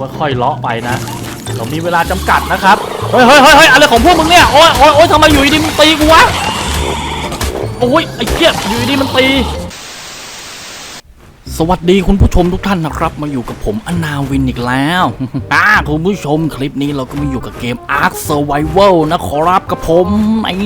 ค่อยๆเลาะไปนะเรามีเวลาจำกัดนะครับ เฮ้ยเฮ้ยเฮ้ยเฮ้ยอะไรของพวกมึงเนี่ย โอ๊ยโอ๊ยโอ๊ยทำไมอยู่ดีมึงตีกูวะ โอ้ย ไอ้เกียอยู่ดีมันตี สวัสดีคุณผู้ชมทุกท่านนะครับ มาอยู่กับผมอนาวินอีกแล้วอ่าคุณผู้ชมคลิปนี้เราก็มาอยู่กับเกม Ark Survival นะขอรับกับผมไอ้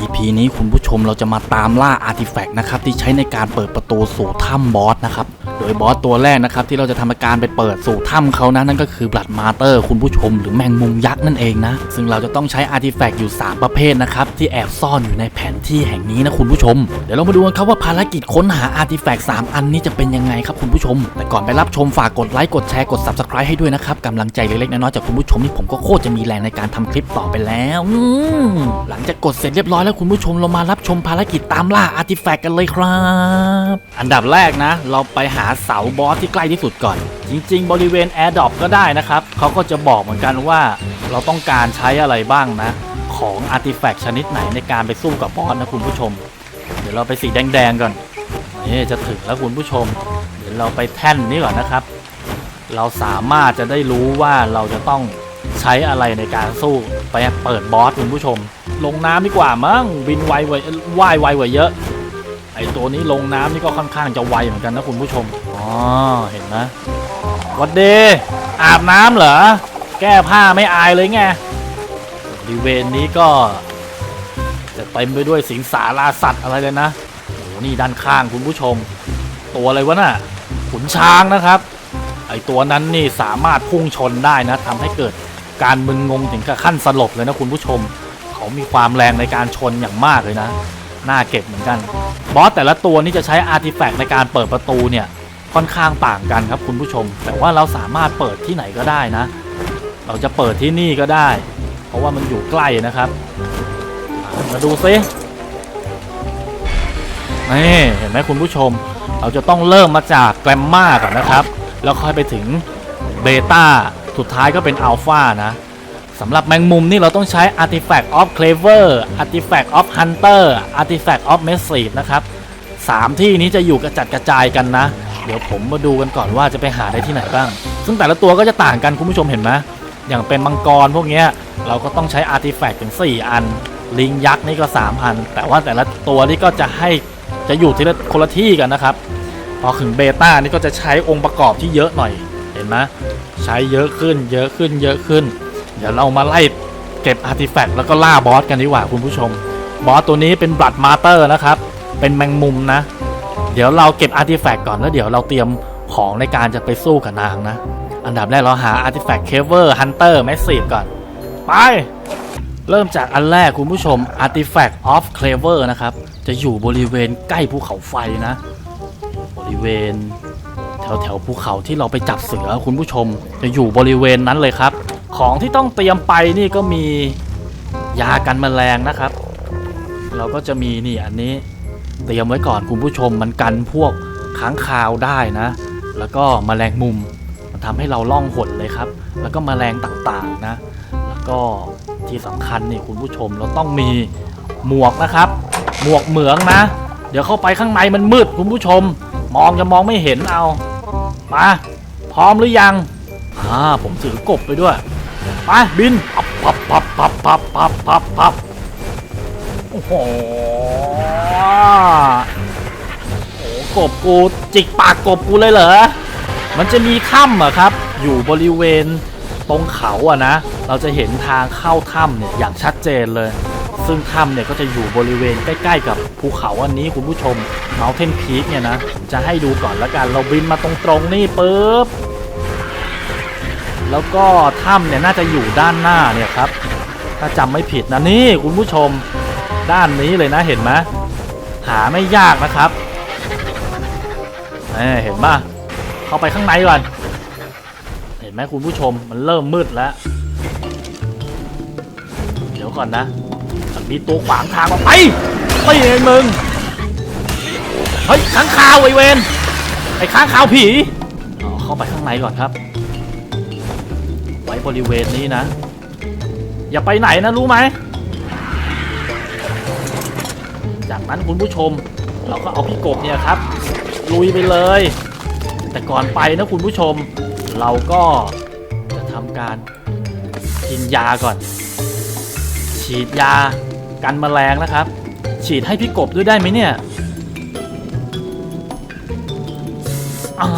EP นี้คุณผู้ชมเราจะมาตามล่าอาร์ติแฟกต์นะครับที่ใช้ในการเปิดประตูสู่ถ้ำบอสนะครับโดยบอสตัวแรกนะครับที่เราจะทำการไปเปิดสู่ถ้ำเขานะนั่นก็คือบลัดมาเตอร์คุณผู้ชมหรือแมงมุมยักษ์นั่นเองนะซึ่งเราจะต้องใช้อาร์ติแฟกต์อยู่ 3 ประเภทนะครับที่แอบซ่อนอยู่ในแผนที่แห่งนี้นะคุณผู้ชม เดี๋ยวเรามาดูกันครับว่าภารกิจค้นหาอาร์ติแฟกต์3อันนี้จะเป็นยังไงครับคุณผู้ชม แต่ก่อนไปรับชมฝากกดไลค์กดแชร์กด subscribe ให้ด้วยนะครับกำลังใจเล็กๆน้อยๆจากคุณผู้ชมนี่ผมก็โคตรจะมีแรงในการทำคลิปต่อไปแล้วหลังจากกดเสร็จเรียบร้อยแล้วคุณผู้ชมเรามารับชมภารกิจตามล่าอาร์ติแฟกต์กันเลยครับ อันดับแรกนะ เราไปหาเสาบอสที่ใกล้ที่สุดก่อน จริง ๆ บริเวณแอร์ดรอปก็ได้นะครับเขาก็จะบอกเหมือนกันว่า เราต้องการใช้อะไรบ้างนะ ของอาร์ติแฟกต์ชนิดไหนในการไปสู้กับบอสนะคุณผู้ชม เดี๋ยวเราไปสีแดงๆก่อนนี่จะถึงแล้วคุณผู้ชม เดี๋ยวเราไปแท่นนี้ก่อนนะครับ เราสามารถจะได้รู้ว่าเราจะต้องใช้อะไรในการสู้ไปเปิดบอสคุณผู้ชม ลงน้ำดีกว่ามั้งบินไวไวว่ายไวกว่าเยอะ ไอตัวนี้ลงน้ำนี่ก็ค่อนข้างจะไวเหมือนกันนะคุณผู้ชมอ๋อเห็นไหมวัดเดอาบน้ำเหรอแก้ผ้าไม่อายเลยไงบริเวณนี้ก็ จะเต็มไปด้วยสิงสาราสัตว์อะไรเลยนะโอ้โหนี่ด้านข้างคุณผู้ชม ตัวอะไรวะน่ะขุนช้างนะครับไอตัวนั้นนี่สามารถพุ่งชนได้นะทำให้เกิดการมึนงงถึงกับขั้นสลบเลยนะคุณผู้ชม มีความแรงในการชนอย่างมากเลยนะ น่าเก็บเหมือนกัน บอสแต่ละตัวนี่จะใช้อาร์ติแฟกต์ในการเปิดประตูเนี่ย ค่อนข้างต่างกันครับคุณผู้ชม แต่ว่าเราสามารถเปิดที่ไหนก็ได้นะ เราจะเปิดที่นี่ก็ได้ เพราะว่ามันอยู่ใกล้นะครับ มาดูซินี่เห็นไหมคุณผู้ชม เราจะต้องเริ่มมาจากแกรมมาก่อนนะครับ แล้วค่อยไปถึงเบต้า สุดท้ายก็เป็นอัลฟานะ สำหรับแมงมุมนี่เราต้องใช้ Artifact of Clever Artifact of Hunter Artifact of Massive นะครับสามที่นี้จะอยู่กระจัดกระจายกันนะ เดี๋ยวผมมาดูกันก่อนว่าจะไปหาได้ที่ไหนบ้าง ซึ่งแต่ละตัวก็จะต่างกันคุณผู้ชมเห็นไหมอย่างเป็นมังกรพวกนี้เราก็ต้องใช้ Artifact ถึง 4 อัน ลิงยักษ์นี่ก็ 3 อัน แต่ว่าแต่ละตัวนี่ก็จะให้จะอยู่ที่ละคนละที่กันนะครับ พอถึงเบต้านี่ก็จะใช้องค์ประกอบที่เยอะหน่อยเห็นไหมใช้เยอะขึ้นเยอะขึ้นเยอะขึ้น เดี๋ยวเรามาไล่เก็บอาร์ติแฟกต์แล้วก็ล่าบอสกันดีกว่าคุณผู้ชม บอสตัวนี้เป็นบลัดมาเตอร์นะครับ เป็นแมงมุมนะ เดี๋ยวเราเก็บอาร์ติแฟกต์ก่อนแล้วเดี๋ยวเราเตรียมของในการจะไปสู้กับนางนะ อันดับแรกเราหาอาร์ติแฟกต์เคเวอร์ฮันเตอร์แมสซีฟก่อน ไป เริ่มจากอันแรกคุณผู้ชม Artifact of Clever นะครับ จะอยู่บริเวณใกล้ภูเขาไฟนะ บริเวณแถวแถวภูเขาที่เราไปจับเสือคุณผู้ชมจะอยู่บริเวณนั้นเลยครับ ของที่ต้องเตรียมไปนี่ก็มียากันแมลงนะครับ เราก็จะมีนี่อันนี้เตรียมไว้ก่อนคุณผู้ชมมันกันพวกค้างคาวได้นะ แล้วก็แมลงมุมมันทำให้เราล่องหนเลยครับ แล้วก็แมลงต่างๆนะ แล้วก็ที่สำคัญนี่คุณผู้ชมเราต้องมีหมวกนะครับ หมวกเหมืองนะ เดี๋ยวเข้าไปข้างในมันมืดคุณผู้ชม มองจะมองไม่เห็นเอามาพร้อมหรือยังอ่าผมถือกบไปด้วย ไปบินปับปับปับปับปับปับปับโอ้โหโอ้กบกูจิกปากกบกูเลยเหรอ มันจะมีถ้ำอะครับ อยู่บริเวณตรงเขาอะนะ เราจะเห็นทางเข้าถ้ำเนี่ยอย่างชัดเจนเลย ซึ่งถ้ำเนี่ยก็จะอยู่บริเวณใกล้ ๆ กับภูเขาอันนี้คุณผู้ชม mountain peak เนี่ยนะ จะให้ดูก่อนละกัน เราบินมาตรงๆนี่ปุ๊บ แล้วก็ถ้ำเนี่ยน่าจะอยู่ด้านหน้าเนี่ยครับ ถ้าจำไม่ผิดนะนี่คุณผู้ชมด้านนี้เลยนะเห็นไหมหาไม่ยากนะครับเห็นป่ะเข้าไปข้างในก่อนเห็นไหมคุณผู้ชมมันเริ่มมืดแล้ว เดี๋ยวก่อนนะมันมีตัวขวางทางมาไปไปเองมึงเฮ้ยค้างคาวไอเวนไอค้างคาวผีอ๋อเข้าไปข้างในก่อนครับ บริเวณนี้นะ อย่าไปไหนนะรู้ไหม จากนั้นคุณผู้ชม เราก็เอาพี่กบเนี่ยครับ ลุยไปเลย แต่ก่อนไปนะคุณผู้ชม เราก็จะทำการกินยาก่อน ฉีดยากันแมลงนะครับ ฉีดให้พี่กบด้วยได้ไหมเนี่ยอ่า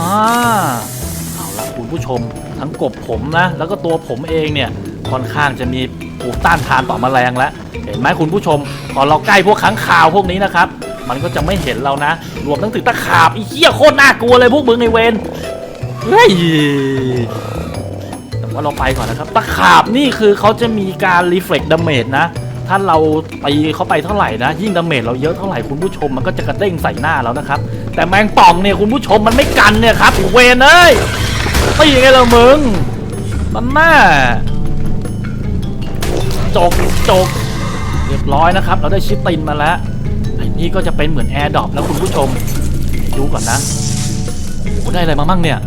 เอาละคุณผู้ชม ทั้งกบผมนะ แล้วก็ตัวผมเองเนี่ยค่อนข้างจะมีภูมิต้านทานต่อแมลงแล้วเห็นไหมคุณผู้ชมพอเราใกล้พวกค้างคาวพวกนี้นะครับ มันก็จะไม่เห็นเรานะ รวมทั้งถึงตะขาบไอ้เหี้ยโคตรน่ากลัวเลยพวกมึงในเวรเฮ้ยแต่ว่าเราไปก่อนนะครับ ตะขาบนี่คือเขาจะมีการรีเฟล็กดาเมจนะถ้าเราตีเขาไปเท่าไหร่นะ ยิ่งดาเมจเราเยอะเท่าไหร่คุณผู้ชมมันก็จะกระเด้งใส่หน้าเรานะครับ แต่แมงป่องเนี่ยคุณผู้ชมมันไม่กันเนี่ยครับเวนเอ้ย ตียังไงล่ะมึงมันหน้าจกจกเรียบร้อยนะครับ เราได้ชิตตินมาแล้วไอ้นี่ก็จะเป็นเหมือนแอร์ดรอปนะคุณผู้ชมดูก่อนนะโอ้โหได้อะไรมามั่งเนี่ย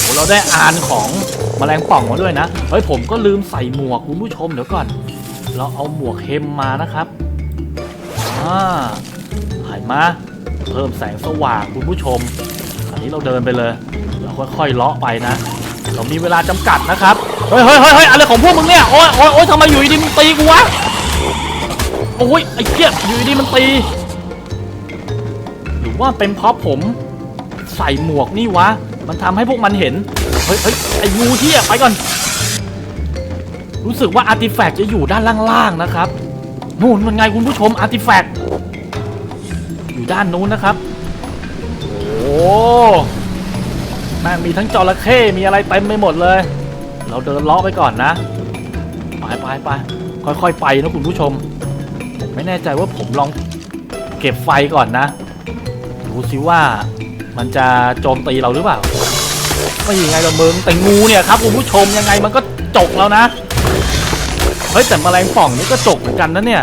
โอ้เราได้อ่านของแมลงป่องมาด้วยนะเฮ้ยผมก็ลืมใส่หมวกคุณผู้ชมเดี๋ยวก่อน เราเอาหมวกเฮมมานะครับอ่าหายมาเพิ่มแสงสว่างคุณผู้ชมอันนี้เราเดินไปเลย ค่อยๆเลาะไปนะเรามีเวลาจำกัดนะครับ เฮ้ยเฮ้ยเฮ้ยอะไรของพวกมึงเนี่ย โอ้ยโอ้ยโอ้ยทำไมอยู่ดีมึงตีกูวะ โอ้ยไอ้เหี้ยอยู่ดีมันตี หรือว่าเป็นเพราะผมใส่หมวกนี่วะ มันทำให้พวกมันเห็น เฮ้ยเฮ้ยไอ้งูเหี้ยไปก่อน รู้สึกว่าอาร์ติแฟกต์จะอยู่ด้านล่างๆนะครับนู่นมันไงคุณผู้ชมอาร์ติแฟกต์อยู่ด้านนู้นนะครับ โอ้ แม่งมีทั้งจระเข้มีอะไรเต็มไปหมดเลย เราเดินเลาะไปก่อนนะไปไปไปค่อยๆไปนะคุณผู้ชมผมไม่แน่ใจว่าผมลองเก็บไฟก่อนนะดูสิว่ามันจะโจมตีเราหรือเปล่าไม่ยังไงละมึงแต่งูเนี่ยครับคุณผู้ชมยังไงมันก็จกแล้วนะเฮ้ยแต่แมลงป่องนี่ก็จกเหมือนกันนะเนี่ย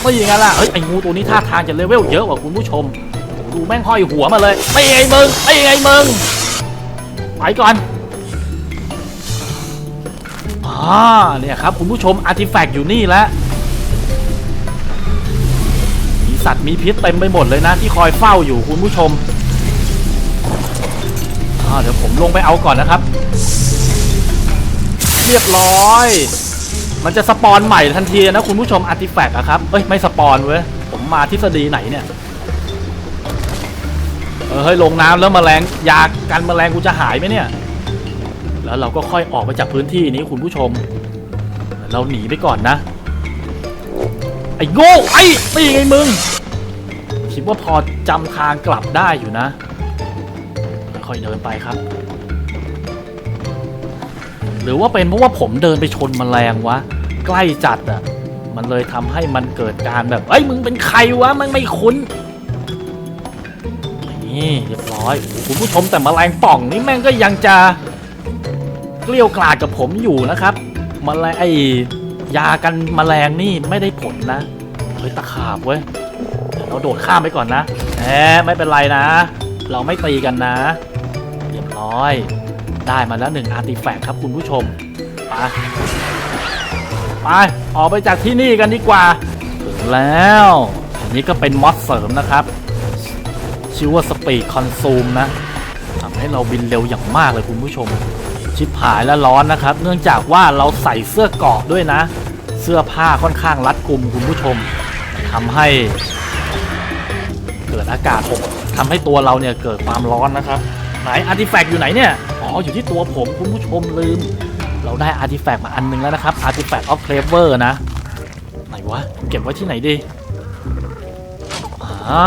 ไม่ยังไงล่ะเฮ้ยไอ้งูตัวนี้ท่าทางจะเลเวลเยอะกว่าคุณผู้ชม ดูแม่งห้อยหัวมาเลย ไม่ยังไงมึง ไม่ยังไงมึง ไปก่อนอ่าเนี่ยครับ คุณผู้ชมอาร์ติแฟกต์อยู่นี่แล้ว มีสัตว์มีพิษเต็มไปหมดเลยนะ ที่คอยเฝ้าอยู่คุณผู้ชมอ่าเดี๋ยวผมลงไปเอาก่อนนะครับ เรียบร้อยมันจะสปอนใหม่ทันทีนะคุณผู้ชมอาร์ติแฟกต์อะครับ เอ้ย ไม่สปอนเว้ย ผมมาทฤษฎีไหนเนี่ย เออเฮ้ยลงน้ำแล้วแมลงยากันแมลงกูจะหายไหมเนี่ย แล้วเราก็ค่อยออกไปจากพื้นที่นี้คุณผู้ชม เราหนีไปก่อนนะ ไอ้โง่ไอ้ตีไงมึง คิดว่าพอจำทางกลับได้อยู่นะ ค่อยเดินไปครับ หรือว่าเป็นเพราะว่าผมเดินไปชนแมลงวะ ใกล้จัดอะมันเลยทำให้มันเกิดการแบบเอ้มึงเป็นใครวะมันไม่คุ้น นี่เรียบร้อยคุณผู้ชมแต่แมลงป่องนี่แม่งก็ยังจะเกลี้ยวกล่อมกับผมอยู่นะครับแมลงไอยากันแมลงนี่ไม่ได้ผลนะเฮ้ยตะขาบเว้ยเดี๋ยวเราโดดข้ามไปก่อนนะแหมไม่เป็นไรนะ เราไม่ตีกันนะ เรียบร้อย ได้มาแล้วหนึ่งอาร์ติแฟกต์ครับคุณผู้ชมไปไปออกไปจากที่นี่กันดีกว่า ถึงแล้วอันนี้ก็เป็นมอสเสริมนะครับ ชื่อว่าสปีดคอนซูมนะทำให้เราบินเร็วอย่างมากเลยคุณผู้ชม ชิบหายและร้อนนะครับ เนื่องจากว่าเราใส่เสื้อเกราะด้วยนะ เสื้อผ้าค่อนข้างรัดกุมคุณผู้ชมทำให้ เกิดอากาศอบทำให้ตัวเราเนี่ยเกิดความร้อนนะครับ ไหนอาร์ติแฟกต์อยู่ไหนเนี่ยอ๋ออยู่ที่ตัวผมคุณผู้ชมลืม เราได้อาร์ติแฟกต์มาอันหนึงแล้วนะครับอาร์ติแฟกต์ออฟเคลเวอร์นะ ไหนวะเก็บไว้ที่ไหนดีอ่า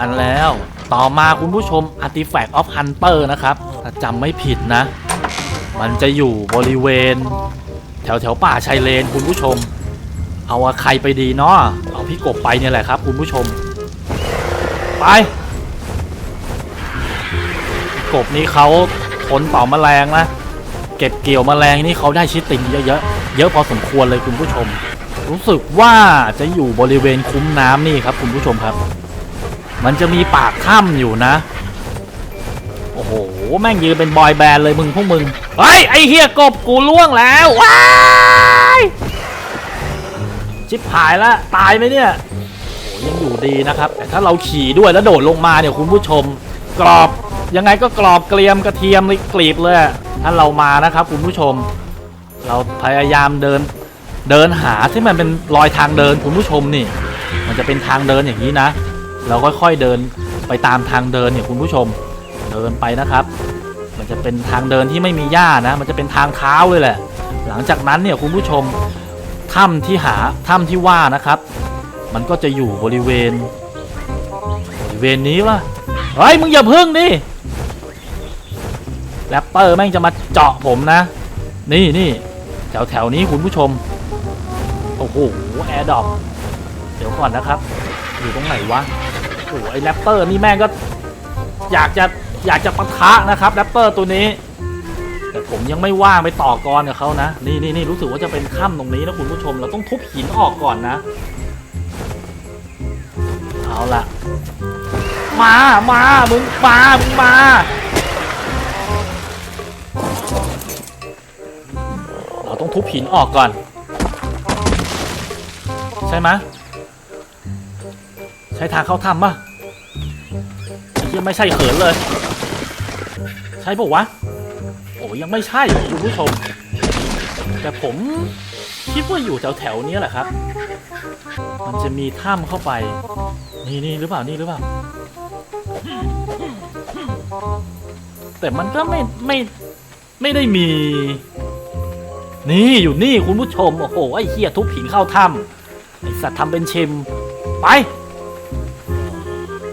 อันแล้ว ต่อมาคุณผู้ชม Artifact of Hunter นะครับ ถ้าจำไม่ผิดนะ มันจะอยู่บริเวณ แถวแถวป่าชายเลนคุณผู้ชม เอาใครไปดีเนาะเอาพี่กบไปเนี่ยแหละครับ คุณผู้ชม ไปกบนี้เขาทนต่อแมลงนะเก็บเกี่ยวแมลงนี่เขาได้ชิตตินเยอะๆเยอะพอสมควรเลยคุณผู้ชม รู้สึกว่าจะอยู่บริเวณคุ้มน้ำนี่ครับคุณผู้ชมครับ มันจะมีปากถ้ำอยู่นะ โอ้โห แม่งยืนเป็นบอยแบนด์เลยมึงพวกมึง เฮ้ย ไอเฮียกบกูล่วงแล้วว้ายชิบหายแล้วตายไหมเนี่ยโอ้ยังอยู่ดีนะครับ แต่ถ้าเราขี่ด้วยแล้วโดดลงมาเนี่ยคุณผู้ชม กรอบยังไงก็กรอบเกรียมกระเทียมเลยกรีบเลยถ้าเรามานะครับ คุณผู้ชม เราพยายามเดินเดินหาที่มันเป็นรอยทางเดินคุณผู้ชมนี่ มันจะเป็นทางเดินอย่างนี้นะ เราค่อยๆเดินไปตามทางเดินเนี่ยคุณผู้ชมเดินไปนะครับ มันจะเป็นทางเดินที่ไม่มีหญ้านะ มันจะเป็นทางเท้าเลยแหละ หลังจากนั้นเนี่ยคุณผู้ชมถ้ำที่หาถ้ำที่ว่านะครับ มันก็จะอยู่บริเวณ บริเวณนี้วะเฮ้ยมึงอย่าพึ่งดิแรปเปอร์แม่งจะมาเจาะผมนะ นี่นี่แถวแถวนี้คุณผู้ชม โอ้โหแอร์ดรอปเดี๋ยวก่อนนะครับ อยู่ตรงไหนวะ โอ้ไอแรปเตอร์นี่แม่งก็อยากจะอยากจะปะทะนะครับแรปเตอร์ตัวนี้ แต่ผมยังไม่ว่างไปต่อกรกับเขานะ นี่นี่นี่รู้สึกว่าจะเป็นถ้ำตรงนี้นะคุณผู้ชม เราต้องทุบหินออกก่อนนะ เอาละมา มา มึง มา มึง มาเราต้องทุบหินออกก่อน ใช่ไหม ช้ทางเข้าถ้ำปะไอ้เฮียังไม่ใช่เขินเลย ใช่ปะวะ โอ้ยังไม่ใช่คุณผู้ชม แต่ผมคิดว่าอยู่แถวแถวๆนี้แหละครับ มันจะมีถ้ำเข้าไป นี่นี่หรือเปล่านี่หรือเปล่า แต่มันก็ไม่ไม่ไม่ได้มี นี่อยู่นี่คุณผู้ชม โอ้โหไอ้เฮียทุบหินเข้าถ้ำไอสัตว์ทำเป็นชิมไป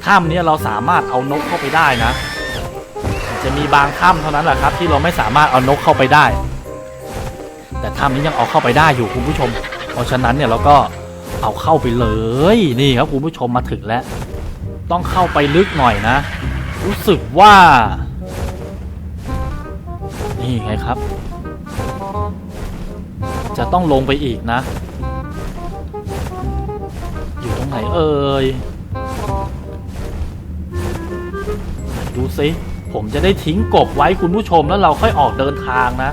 ถ้ำนี้เราสามารถเอานกเข้าไปได้นะ จะมีบางถ้ำเท่านั้นแหละครับ ที่เราไม่สามารถเอานกเข้าไปได้ แต่ถ้ำนี้ยังเอาเข้าไปได้อยู่คุณผู้ชม เพราะฉะนั้นเนี่ยเราก็เอาเข้าไปเลยนี่ครับคุณผู้ชมมาถึงแล้ว ต้องเข้าไปลึกหน่อยนะ รู้สึกว่า นี่ไงครับ จะต้องลงไปอีกนะ อยู่ตรงไหนเอ่ย ดูสิผมจะได้ทิ้งกบไว้คุณผู้ชมแล้วเราค่อยออกเดินทางนะ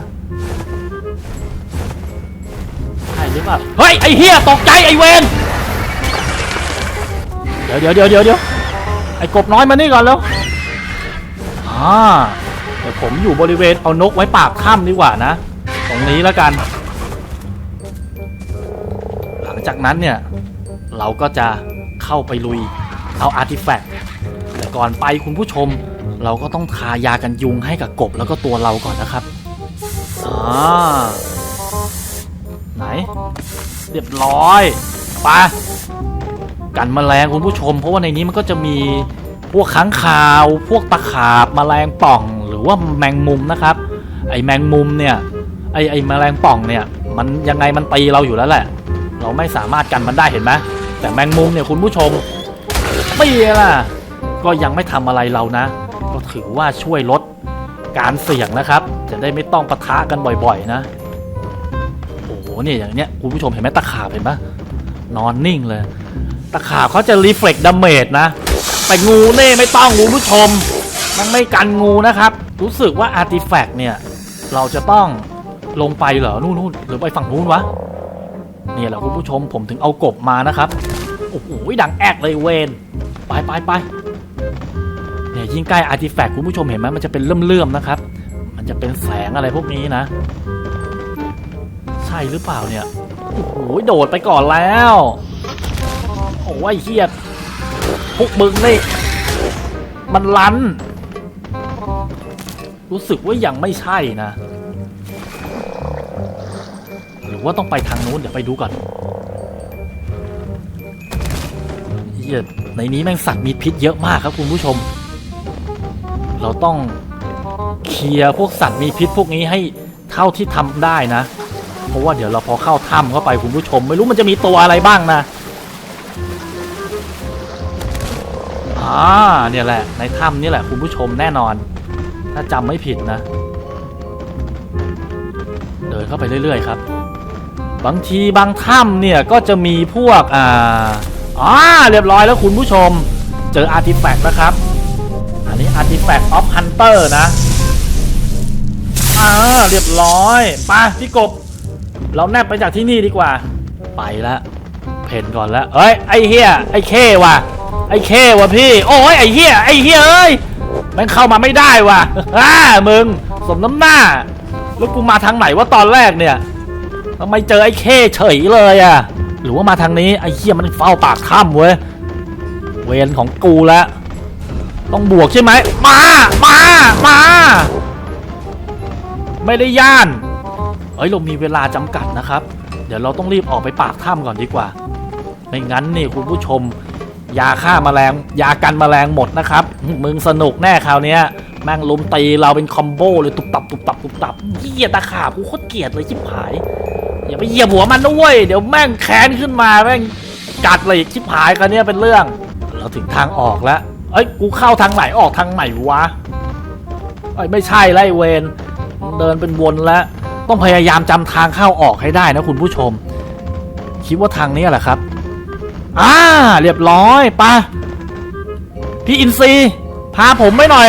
ใช่หรือเปล่าเฮ้ยไอเฮียตกใจไอเวนเดี๋ยวเดี๋ยวเดี๋ยวเดี๋ยวเดี๋ยวไอกบน้อยมานี่ก่อนแล้วอ่าเดี๋ยวผมอยู่บริเวณเอานกไว้ปากถ้ำดีกว่านะ ตรงนี้แล้วกัน หลังจากนั้นเนี่ยเราก็จะเข้าไปลุยเอาอาร์ติแฟกต์แต่ก่อนไปคุณผู้ชม เราก็ต้องทายากันยุงให้กับกบแล้วก็ตัวเราก่อนนะครับอ่าไหน เรียบร้อยไปกันแมลงคุณผู้ชม เพราะว่าในนี้มันก็จะมีพวกค้างคาว พวกตะขาบแมลงป่อง หรือว่าแมงมุมนะครับ ไอแมงมุมเนี่ยไอไอแมลงป่องเนี่ยมันยังไงมันตีเราอยู่แล้วแหละ เราไม่สามารถกันมันได้เห็นไหมแต่แมงมุมเนี่ยคุณผู้ชมไม่ล่ะก็ยังไม่ทำอะไรเรานะ ก็ถือว่าช่วยลดการเสี่ยงนะครับ จะได้ไม่ต้องปะทะกันบ่อยๆนะ โอ้โหเนี่ยอย่างเนี้ยคุณผู้ชมเห็นไหมตะขาบเห็นไหมนอนนิ่งเลย ตะขาบเขาจะรีเฟล็กดาเมจนะ แต่งูเน่ไม่ต้องคุณผู้ชม มันไม่กันงูนะครับ รู้สึกว่าอาร์ติแฟกต์เนี่ย เราจะต้องลงไปเหรอนู่นนู่นหรือไปฝั่งนู้นวะ เนี่ยแหละคุณผู้ชมผมถึงเอากบมานะครับ โอ้โหดังแอกเลยเวนไปไปไป เนี่ยยิ่งใกล้อาร์ติแฟกต์คุณผู้ชมเห็นไหมมันจะเป็นเลื่อมๆนะครับ มันจะเป็นแสงอะไรพวกนี้นะ ใช่หรือเปล่าเนี่ยโอ้โหโดดไปก่อนแล้วโอ้ยเฮียพวกมึงนี่มันลัน รู้สึกว่ายังไม่ใช่นะ หรือว่าต้องไปทางนู้นเดี๋ยวไปดูก่อนเหี้ยในนี้แม่งสัตว์มีพิษเยอะมากครับคุณผู้ชม เราต้องเคลียร์พวกสัตว์มีพิษพวกนี้ให้เท่าที่ทำได้นะ เพราะว่าเดี๋ยวเราพอเข้าถ้ำเข้าไปคุณผู้ชม ไม่รู้มันจะมีตัวอะไรบ้างนะอ่าเนี่ยแหละ ในถ้ำนี่แหละคุณผู้ชมแน่นอน ถ้าจำไม่ผิดนะ เดินเข้าไปเรื่อยๆครับ บางทีบางถ้ำเนี่ยก็จะมีพวกอ่าอ่าเรียบร้อยแล้วคุณผู้ชม เจออาร์ติแฟกต์นะครับ อันนี้อาร์ติแฟกต์ออฟฮันเตอร์นะอ่าเรียบร้อยไปพี่กบ เราแนบไปจากที่นี่ดีกว่า ไปละเพนก่อนแล้วเอ้ยไอเฮียไอเคว่ะ ไอเคว่ะพี่ โอ้ยไอเฮียไอเฮียเอ้ยม่งเข้ามาไม่ได้ว่ะอ่ามึงสมน้ำหน้า แล้วกูมาทางไหนว่าตอนแรกเนี่ยทำไมเจอไอ้เข้เฉยเลยอะหรือว่ามาทางนี้ไอ้เหี้ยมันเฝ้าปากถ้ำเว้ย เวรของกูแล้ว ต้องบวกใช่ไหมมา มา มา ไม่ได้ย่าน เอ้ยเรามีเวลาจำกัดนะครับ เดี๋ยวเราต้องรีบออกไปปากถ้ำก่อนดีกว่า ไม่งั้นนี่คุณผู้ชม ยาฆ่าแมลง ยากันแมลงหมดนะครับ มึงสนุกแน่คราวนี้แม่งลุมตีเราเป็นคอมโบเลยตุบตับตุบตับตุบตับเหี้ยตาขาบกูโคตรเกลียดเลยชิบหาย อย่าไปเหยียบหัวมันนะเว้ยเดี๋ยวแม่งแค้นขึ้นมาแม่งกัดเลยชิบหายคราวนี้เป็นเรื่อง เราถึงทางออกแล้ว เอ้ยกูเข้าทางไหนออกทางไหนวะเอ้ยไม่ใช่ไล่เวนเดินเป็นวนแล้วต้องพยายามจำทางเข้าออกให้ได้นะคุณผู้ชม คิดว่าทางนี้แหละครับอ่าเรียบร้อยปะพี่อินซีพาผมไปหน่อย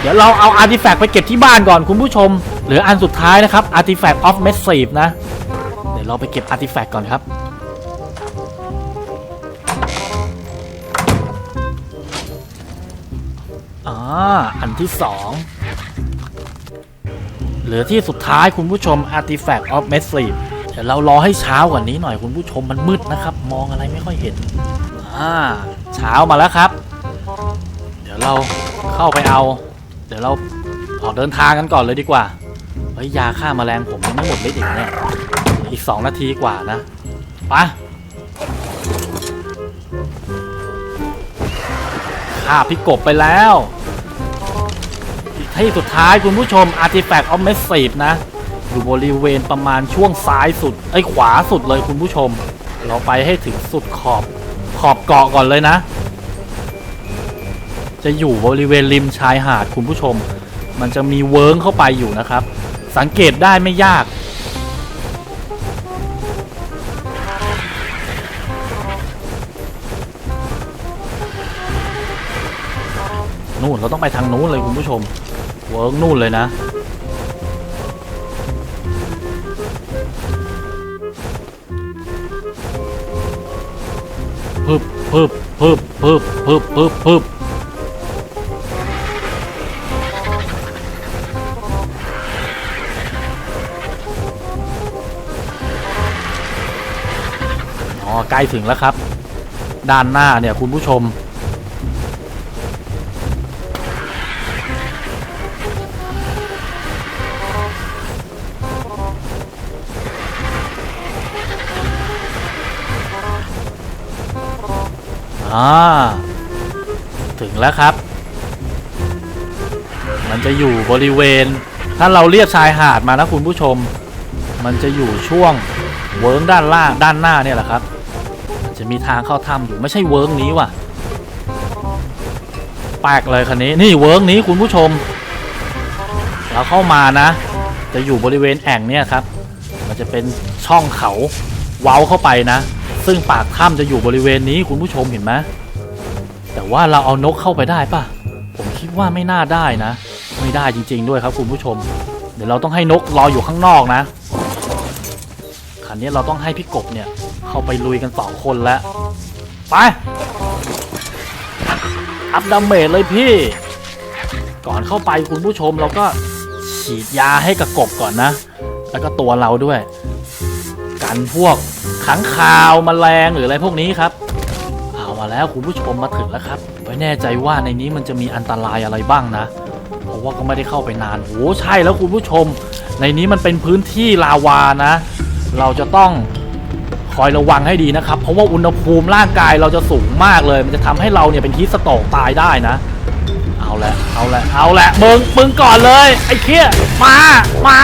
เดี๋ยวเราเอาอาร์ติแฟกต์ไปเก็บที่บ้านก่อนคุณผู้ชม เหลืออันสุดท้ายนะครับ Artifact of Massive นะ เดี๋ยวเราไปเก็บ Artifact ก่อนครับ อ่าอันที่สองเหลือที่สุดท้ายคุณผู้ชม Artifact of Massive เดี๋ยวเรารอให้เช้ากว่านี้หน่อยคุณผู้ชมมันมืดนะครับ มองอะไรไม่ค่อยเห็นอ่าเช้ามาแล้วครับ เดี๋ยวเราเข้าไปเอา เดี๋ยวเราออกเดินทางกันก่อนเลยดีกว่าเฮ้ยยาฆ่าแมลงผมยังไม่หมดฤทธิ์อีกเนี่ยอีกสองนาทีกว่านะไปะฆ่าพี่กบไปแล้ว ที่สุดท้ายคุณผู้ชม Artifact of Massive นะ อยู่บริเวณประมาณช่วงซ้ายสุดไอ้ขวาสุดเลยคุณผู้ชม เราไปให้ถึงสุดขอบขอบเกาะก่อนเลยนะ จะอยู่บริเวณริมชายหาดคุณผู้ชม มันจะมีเวิร์งเข้าไปอยู่นะครับ สังเกตได้ไม่ยากนู่นเราต้องไปทางนู้นเลยคุณผู้ชม วิร์กนู่นเลยนะ พึบพึบพึบพึบพึบพึบพึบอ๋อ ใกล้ถึงแล้วครับ ด้านหน้าเนี่ยคุณผู้ชม อ่าถึงแล้วครับ มันจะอยู่บริเวณ ถ้าเราเรียบชายหาดมานะคุณผู้ชม มันจะอยู่ช่วงเวิร์งด้านล่างด้านหน้าเนี่ยแหละครับ จะมีทางเข้าถ้ำอยู่ไม่ใช่เวิร์งนี้ว่ะแปลกเลยคันนี้นี่เวิร์งนี้คุณผู้ชม เราเข้ามานะ จะอยู่บริเวณแอ่งเนี่ยครับ มันจะเป็นช่องเขาเว้าเข้าไปนะ ซึ่งปากถ้ำจะอยู่บริเวณนี้คุณผู้ชมเห็นไหมแต่ว่าเราเอานกเข้าไปได้ปะผมคิดว่าไม่น่าได้นะ ไม่ได้จริง ๆ ด้วยครับคุณผู้ชม เดี๋ยวเราต้องให้นกรออยู่ข้างนอกนะคันนี้เราต้องให้พี่กบเนี่ย เข้าไปลุยกันสองคนแล้วไปอัพดาเมจเลยพี่ ก่อนเข้าไปคุณผู้ชมเราก็ฉีดยาให้กับกบก่อนนะ แล้วก็ตัวเราด้วย กันพวก ขังคาวมแมลงหรืออะไรพวกนี้ครับ เอามาแล้วคุณผู้ชมมาถึงแล้วครับไม่แน่ใจว่าในนี้มันจะมีอันตรายอะไรบ้างนะ เพราะว่าก็ไม่ได้เข้าไปนานโอ้ใช่แล้วคุณผู้ชม ในนี้มันเป็นพื้นที่ลาวานะ เราจะต้องคอยระวังให้ดีนะครับ เพราะว่าอุณหภูมิร่างกายเราจะสูงมากเลย มันจะทำให้เราเนี่ยเป็นฮีสโตรกตายได้นะ เอาละเอาละเอาละมึงมึงก่อนเลย ไอ้เคี้ยมามา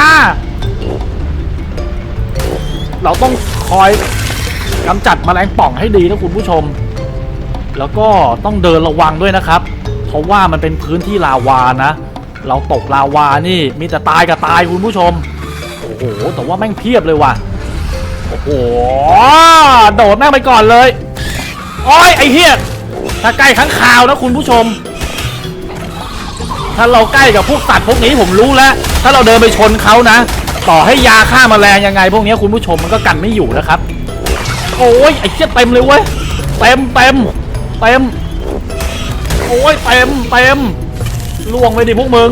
เราต้อง คอยกำจัดแมลงป่องให้ดีนะคุณผู้ชม แล้วก็ต้องเดินระวังด้วยนะครับ เพราะว่ามันเป็นพื้นที่ลาวานะ เราตกลาวานี่มีแต่ตายกับตายคุณผู้ชม โอ้โห แต่ว่าแม่งเพียบเลยว่ะ โอ้โห โดดแม่งไปก่อนเลยโอ้ยไอ้เหี้ยถ้าใกล้ข้างคาวนะคุณผู้ชม ถ้าเราใกล้กับพวกสัตว์พวกนี้ผมรู้แล้ว ถ้าเราเดินไปชนเขานะ ต่อให้ยาฆ่าแมลงยังไง พวกนี้คุณผู้ชมมันก็กันไม่อยู่นะครับ โอ้ยไอ้เหี้ยเต็มเลยเว้ยเต็มเต็มเต็มโอ้ยเต็มเต็มล่วงไปดิพวกมึง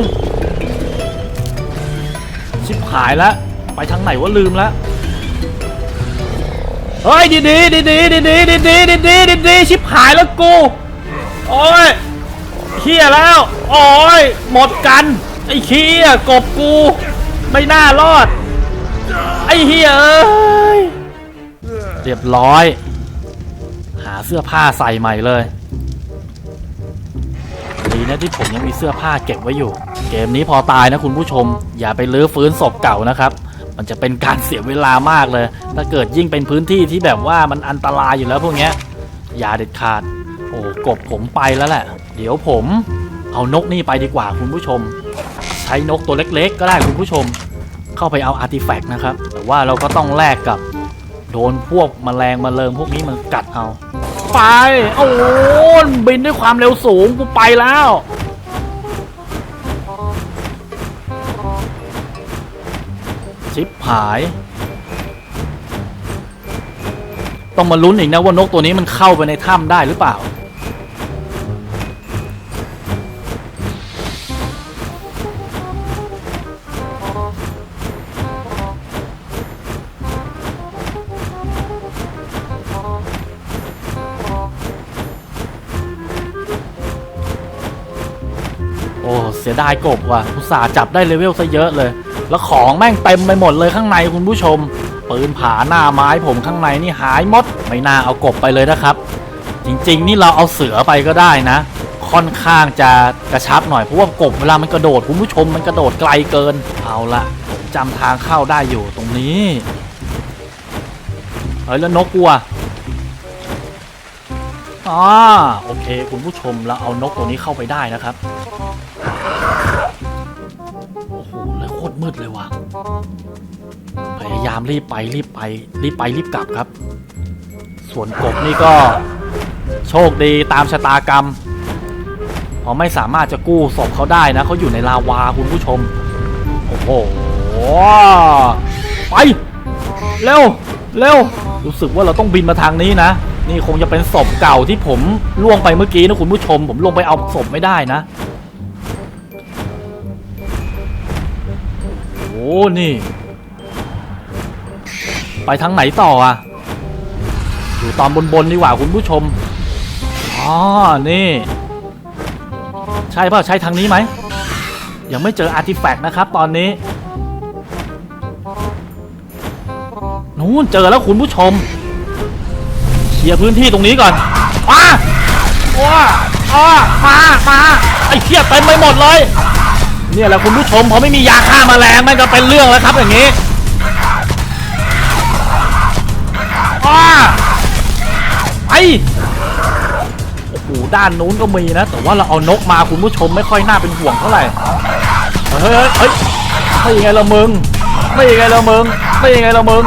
ชิบหายแล้วไปทางไหนวะลืมแล้วเฮ้ยดีดีดีดีดีดีดีดีดีดีดีดีชิบหายแล้วกูโอ้ยเฮียแล้วโอ้ยหมดกันไอ้เฮียกบกู ไม่น่ารอด ไอ้เฮียเอ้ยเรียบร้อย หาเสื้อผ้าใส่ใหม่เลย ดีนะที่ผมยังมีเสื้อผ้าเก็บไว้อยู่ เกมนี้พอตายนะคุณผู้ชม อย่าไปลื้อฟื้นศพเก่านะครับ มันจะเป็นการเสียเวลามากเลย ถ้าเกิดยิ่งเป็นพื้นที่ที่แบบว่ามันอันตรายอยู่แล้วพวกเนี้ย อย่าเด็ดขาด โอ้กบผมไปแล้วแหละ เดี๋ยวผม เอานกนี่ไปดีกว่าคุณผู้ชม ช้นกตัวเล็กๆ ก็ได้คุณผู้ชม เข้าไปเอาอาร์ติแฟกต์นะครับ แต่ว่าเราก็ต้องแลกกับโดนพวกแมลงมาเริงพวกนี้มันกัดเอา ไป โอ้โหบินด้วยความเร็วสูงกูไปแล้ว ชิปหาย ต้องมาลุ้นอีกนะว่านกตัวนี้มันเข้าไปในถ้ำได้หรือเปล่า สียดายกบว่ะอุตส่าห์จับได้เลเวลซะเยอะเลย แล้วของแม่งเต็มไปหมดเลยข้างในคุณผู้ชม ปืนผาหน้าไม้ผมข้างในนี่หายหมด ไม่น่าเอากบไปเลยนะครับ จริงๆ นี่เราเอาเสือไปก็ได้นะ ค่อนข้างจะกระชับหน่อยเพราะว่ากบเวลามันกระโดดคุณผู้ชมมันกระโดดไกลเกิน เอาละจำทางเข้าได้อยู่ตรงนี้เฮ้ยแล้วนกกลัวอ่าโอเค คุณผู้ชมเราเอานกตัวนี้เข้าไปได้นะครับ ดเลยว่ะ พยายามรีบไปรีบไป รีบไปรีบกลับครับ ส่วนกบนี่ก็โชคดีตามชะตากรรมพราะไม่สามารถจะกู้ศพเขาได้นะเขาอยู่ในลาวาคุณผู้ชม โอ้โห ไป เร็ว เร็ว รู้สึกว่าเราต้องบินมาทางนี้นะ นี่คงจะเป็นศพเก่าที่ผมล่วงไปเมื่อกี้นะคุณผู้ชม ผมลงไปเอาศพไม่ได้นะ อ้นี่ ไปทางไหนต่ออะ อยู่ตอนบนๆดีกว่าคุณผู้ชมอ๋อนี่ ใช่เปล่าใช่ทางนี้ไหม ยังไม่เจออาร์ติแฟกต์นะครับตอนนี้นู้นเจอแล้วคุณผู้ชมเคลียร์พื้นที่ตรงนี้ก่อนมาว้าอ้ามามาไอ้เทียเต็มไปหมดเลย เนี่ยแหละคุณผู้ชมพอไม่มียาฆ่าแมลงมันก็เป็นเรื่องแล้วครับอย่างนี้อ้าไปโอ้โหด้านนู้นก็มีนะ แต่ว่าเราเอานกมาคุณผู้ชมไม่ค่อยน่าเป็นห่วงเท่าไหร่เฮ้ยเฮ้ยเฮ้ยไม่ยังไงละมึงไม่ยังไงละมึงไม่ยังไงละมึง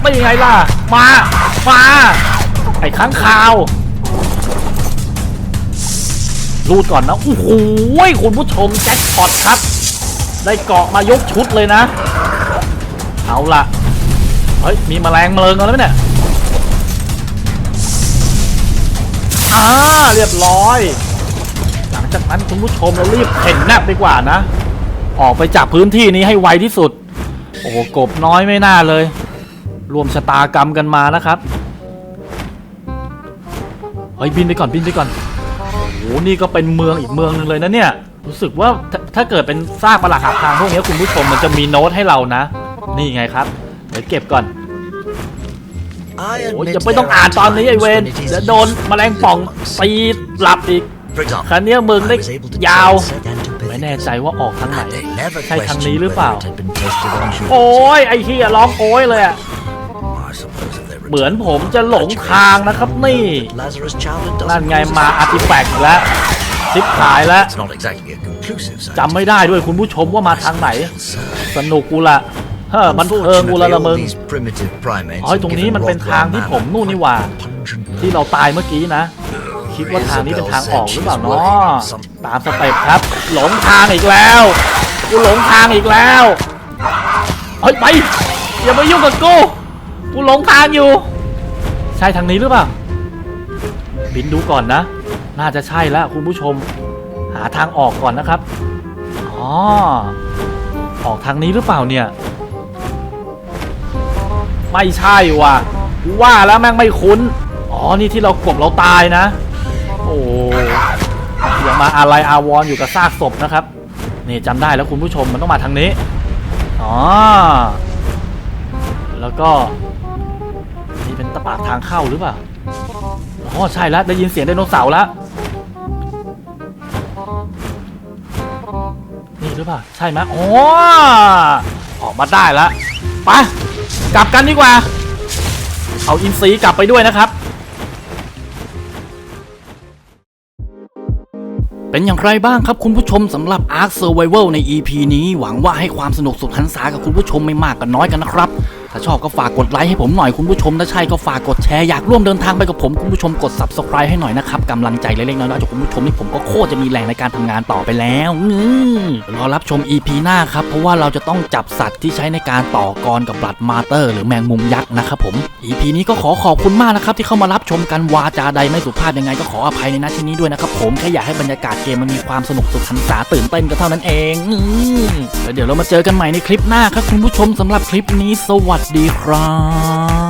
ไม่ยังไงล่ะมามาไอ้ค้างคาว รูดก่อนนะโอ้โหคุณผู้ชมแจ็คพอตครับ ได้เกาะมายกชุดเลยนะ เอาละเฮ้ย มีแมลงเมลิงอะไรไหมเนี่ยอ่าเรียบร้อย หลังจากนั้นคุณผู้ชมเรารีบเข็นแนบดีกว่านะ ออกไปจากพื้นที่นี้ให้ไวที่สุด โอ้โหกบน้อยไม่น่าเลย รวมชะตากรรมกันมานะครับเฮ้ยบินไปก่อนบินไปก่อน นี่ก็เป็นเมืองอีกเมืองหนึ่งเลยนะเนี่ย รู้สึกว่าถ้าถ้าเกิดเป็นซากปรักหักทางพวกนี้คุณผู้ชมมันจะมีโน้ตให้เรานะ นี่ไงครับ เดี๋ยวเก็บก่อนโอ้ยจะไม่ต้องอ่านตอนนี้ไอเวนเดี๋ยวโดนแมลงป่องตีหลับอีกครั้งนี้มึงได้ยาว ไม่แน่ใจว่าออกทางไหน ใช่ทางนี้หรือเปล่า โอ้ยไอเฮียร้องโอ้ยเลยอะ เหมือนผมจะหลงทางนะครับนี่นั่นไงมาอาร์ติแฟกต์แล้วชิปหายแล้วจำไม่ได้ด้วยคุณผู้ชมว่ามาทางไหน สนุกกูละเฮ้อมันเทิงกูละละมึงอ๋อตรงนี้มันเป็นทางที่ผมนู่นนี่หว่า ที่เราตายเมื่อกี้นะ คิดว่าทางนี้เป็นทางออกหรือเปล่าเนาะตามสเต็ปครับ หลงทางอีกแล้วกูหลงทางอีกแล้วเฮ้ยไปอย่ามายุ่งกับกู กูหลงทางอยู่ ใช่ทางนี้หรือเปล่า บินดูก่อนนะ น่าจะใช่แล้วคุณผู้ชม หาทางออกก่อนนะครับ อ๋อ ออกทางนี้หรือเปล่าเนี่ย ไม่ใช่ว่ะกูว่าแล้วแม่งไม่คุ้น อ๋อ นี่ที่เรากบเราตายนะ โอ้ยังมาอะไรอาวรอยู่กับซากศพนะครับ นี่จำได้แล้วคุณผู้ชมมันต้องมาทางนี้ อ๋อ แล้วก็ ปากทางเข้าหรือเปล่าอ๋อใช่แล้วได้ยินเสียงไดโนเสาร์แล้วนี่หรือเปล่าใช่ไหมอ๋อออกมาได้แล้วไปกลับกันดีกว่า เอาอินซีกลับไปด้วยนะครับ เป็นอย่างไรบ้างครับคุณผู้ชมสำหรับ Ark Survival ใน EP นี้ หวังว่าให้ความสนุกสุดหันษากับคุณผู้ชมไม่มากก็น้อยกันนะครับ ถ้าชอบก็ฝากกดไลค์ให้ผมหน่อยคุณผู้ชมถ้าใช่ก็ฝากกดแชร์อยากร่วมเดินทางไปกับผมคุณผู้ชมกด Subscribe ให้หน่อยนะครับกำลังใจเล็กๆน้อยๆจากคุณผู้ชมนี่ผมก็โคตรจะมีแรงในการทำงานต่อไปแล้วอืรอรับชม EP หน้าครับเพราะว่าเราจะต้องจับสัตว์ที่ใช้ในการต่อกรกับบลัดมาเตอร์ หรือแมงมุมยักษ์นะครับผม EP นี้ก็ขอขอบคุณมากนะครับที่เข้ามารับชมกันวาจาใดไม่สุภาพยังไงก็ขออภัยในนาที่นี้ด้วยนะครับผมแค่อยากให้บรรยากาศเกมมันมีความสนุกสุดหันษาตื่นเต้นก็เท่านั้นเองอืมแล้วเดี๋ยวเรามาเจอกันใหม่ในคลิปหน้าครับคุณผู้ชมสำหรับคลิปนี้สวัสดีครับ